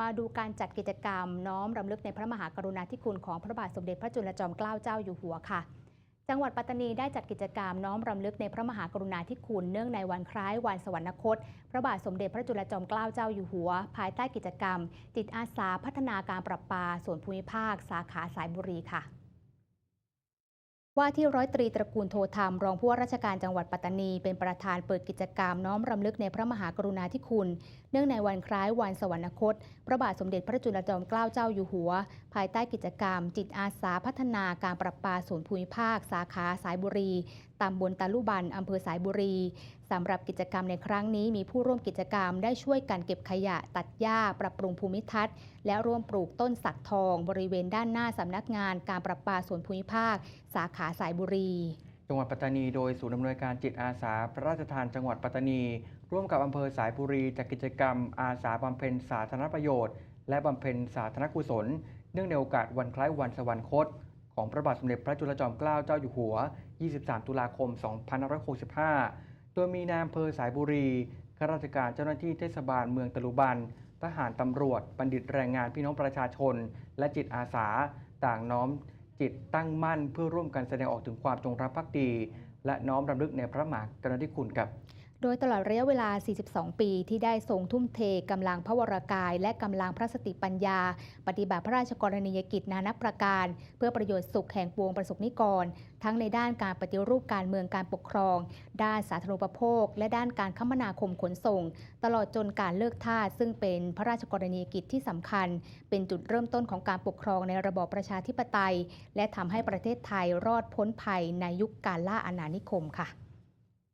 มาดูการจัดกิจกรรม น้อมรำลึกในพระมหากรุณาธิคุณของพระบาทสมเด็จพระจุลจอมเกล้าเจ้าอยู่หัวค่ะ จังหวัดปัตตานีได้จัดกิจกรรมน้อมรำลึกในพระมหากรุณาธิคุณเนื่องในวันคล้ายวันสวรรคต พระบาทสมเด็จพระจุลจอมเกล้าเจ้าอยู่หัว ภายใต้กิจกรรม จิตอาสาพัฒนาการประปาส่วนภูมิภาค สาขาสายบุรีค่ะ ว่าที่ร้อยตรีตระกูลโทธรรมรองผู้ว่าราชการจังหวัดปัตตานี เป็นประธานเปิดกิจกรรมน้อมรำลึกในพระมหากรุณาธิคุณ เนื่องในวันคล้ายวันสวรรคต พระบาทสมเด็จพระจุลจอมเกล้าเจ้าอยู่หัว ภายใต้กิจกรรม จิตอาสาพัฒนาการประปาส่วนภูมิภาค สาขาสายบุรี ตำบลตาลุบันอำเภอสายบุรีสำหรับกิจกรรมในครั้งนี้มีผู้ร่วมกิจกรรมได้ช่วยกันเก็บขยะ ตัดหญ้า ปรับปรุงภูมิทัศน์ และร่วมปลูกต้นสักทอง บริเวณด้านหน้าสำนักงานการประปาส่วนภูมิภาค สาขาสายบุรี จังหวัดปัตตานีโดยศูนย์อำนวยการจิตอาสา พระราชทานจังหวัดปัตตานี ร่วมกับอำเภอสายบุรีจัดกิจกรรม อาสาบำเพ็ญสาธารณประโยชน์ และบำเพ็ญสาธารณกุศล เนื่องในโอกาสวันคล้ายวันสวรรคต ของพระบาทสมเด็จพระจุลจอมเกล้าเจ้าอยู่หัว 23 ตุลาคม 2565 โดยมีนายอำเภอสายบุรีข้าราชการเจ้าหน้าที่เทศบาลเมืองตะลุบัน ทหารตำรวจ บัณฑิตแรงงานพี่น้องประชาชน และจิตอาสา ต่างน้อม จิตตั้งมั่นเพื่อร่วมกันแสดงออกถึงความจงรักภักดี และน้อมรำลึกในพระมหากรุณาธิคุณกับ โดยตลอดระยะเวลา 42 ปีที่ได้ทรงทุ่มเทกำลังพระวรากาย และกำลังพระสติปัญญา ปฏิบัติพระราชกรณียกิจนานับประการ เพื่อประโยชน์สุขแห่งปวงประสบนิกร ทั้งในด้านการปฏิรูปการเมืองการปกครอง ด้านสาธารณูปโภค และด้านการคมนาคมขนส่ง ตลอดจนการเลิกทาสซึ่งเป็นพระราชกรณียกิจที่สำคัญ เป็นจุดเริ่มต้นของการปกครองในระบอบประชาธิปไตย และทำให้ประเทศไทยรอดพ้นภัยในยุคการล่าอาณานิคมค่ะ